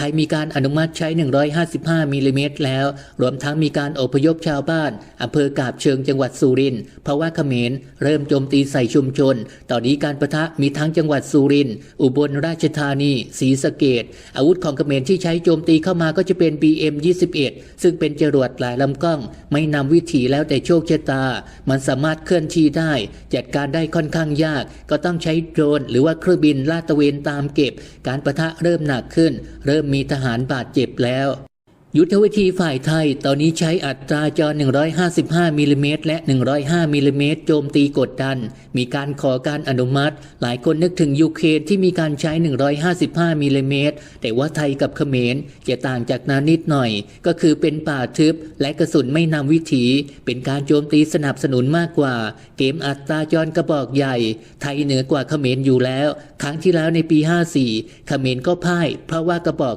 ไทยมีการอนุมัติใช้ 155มิลลิเมตรแล้ว รวมทั้งมีการอพยพชาวบ้านอำเภอกาบเชิงจังหวัดสุรินทร์เพราะว่าเขมรเริ่มโจมตีใส่ชุมชน ตอนนี้การประทะมีทั้งจังหวัดสุรินทร์อุบลราชธานีศรีสะเกดอาวุธของเขมรที่ใช้โจมตีเข้ามาก็จะเป็น BM 21ซึ่งเป็นจรวดหลายลำกล้อง ไม่นำวิถีแล้วแต่โชคชะตา มันสามารถเคลื่อนที่ได้ จัดการได้ค่อนข้างยาก ก็ต้องใช้โดรนหรือว่าเครื่องบินลาดตระเวนตามเก็บ การประทะเริ่มหนักขึ้น เริ่มมีทหารบาดเจ็บแล้ว ยุทธวิธีฝ่ายไทยตอนนี้ใช้อัตราจอ 155มิลลิเมตรและ 105มิลลิเมตรโจมตีกดดัน มีการขอการอนุมัติ หลายคนนึกถึงยูเครนที่มีการใช้ 155มิลลิเมตรแต่ว่าไทยกับเขมรจะต่างจากนั้นนิดหน่อย ก็คือเป็นป่าทึบและกระสุนไม่นำวิถี เป็นการโจมตีสนับสนุนมากกว่า เกมอัตราจรกระบอกใหญ่ ไทยเหนือกว่าเขมรอยู่แล้ว ครั้งที่แล้วในปี 54 เขมรก็พ่าย เพราะว่ากระบอก